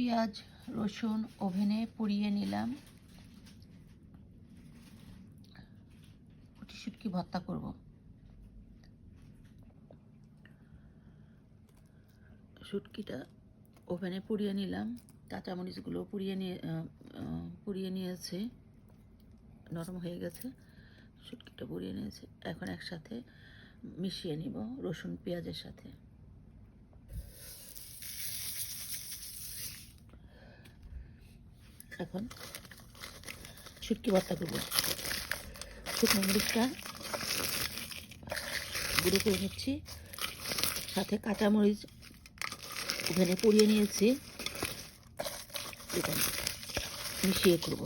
পেঁয়াজ, রসুন, ওভেনে পুড়িয়ে নিলাম। কুটি শুটকি ভর্তা করব। শুটকিটা ওভেনে পুড়িয়ে নিলাম। কাঁচামরিচগুলো পুড়িয়ে নিয়ে পুড়িয়ে নিয়েছে। নরম হয়ে গেছে। শুটকিটা পুড়িয়ে নিয়েছে। এখন একসাথে মিশিয়ে নিব রসুন, পেঁয়াজের সাথে। এখন শুটকি ভর্তা করব। শুকনো মরিচটা গুঁড়ো করে নিচ্ছি, সাথে কাঁচামরিচ ওখানে পুড়িয়ে নিয়েছি মিশিয়ে করব।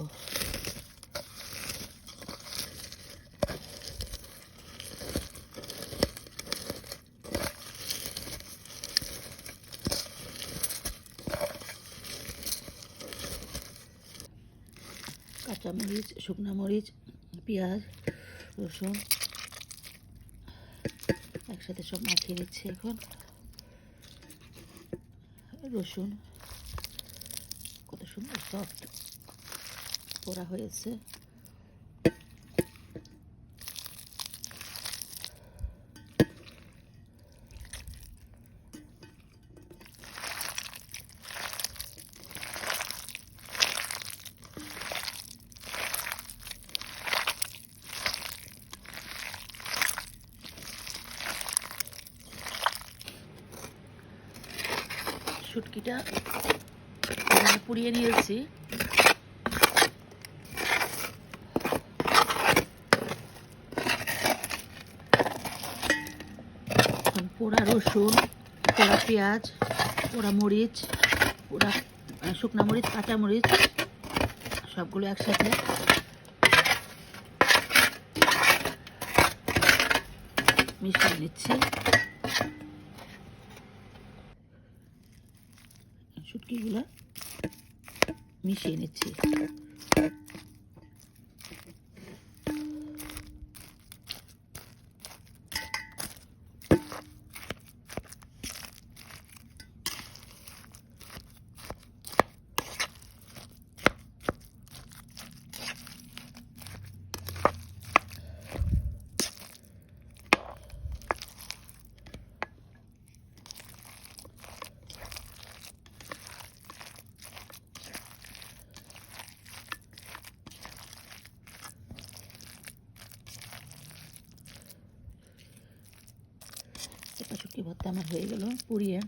কাঁচামরিচ শুকনো মরিচ, পেঁয়াজ, রসুন একসাথে সব মাখিয়ে দিচ্ছি এখন। রসুন কত সুন্দর সফট করা হয়েছে। শুটকিটা পুড়িয়ে নিয়েছি। পোড়া রসুন, পোড়া পেঁয়াজ, পোড়া মরিচ, পোড়া শুকনা মরিচ, কাঁচা মরিচ, সবগুলো একসাথে। মিশিয়ে নিচ্ছি। শুটকিগুলো মিশিয়ে নিচ্ছি। শুটকি ভর্তা আমার হয়ে গেল, পুড়িয়ে।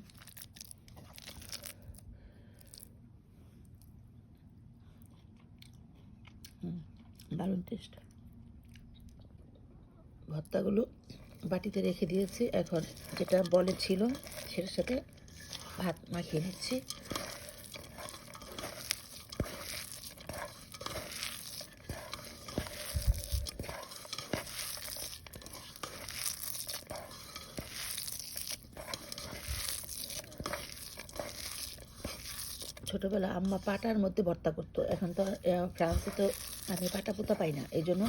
দারুণ টেস্ট ভর্তাগুলো বাটিতে রেখে দিয়েছি, এখন যেটা বলে ছিল সেটার সাথে ভাত মাখিয়ে নিচ্ছি। ছোটোবেলা আম্মা পাটার মধ্যে ভর্তা করতো। এখন তো ফ্রান্সে তো আমি পাটা পোতা পাই না। এই জন্য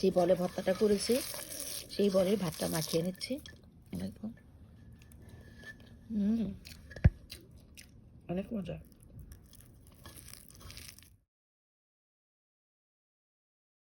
যে বলে ভর্তাটা করেছি, সেই বলে ভাতটা মাখিয়ে নিচ্ছি। অনেক মজা।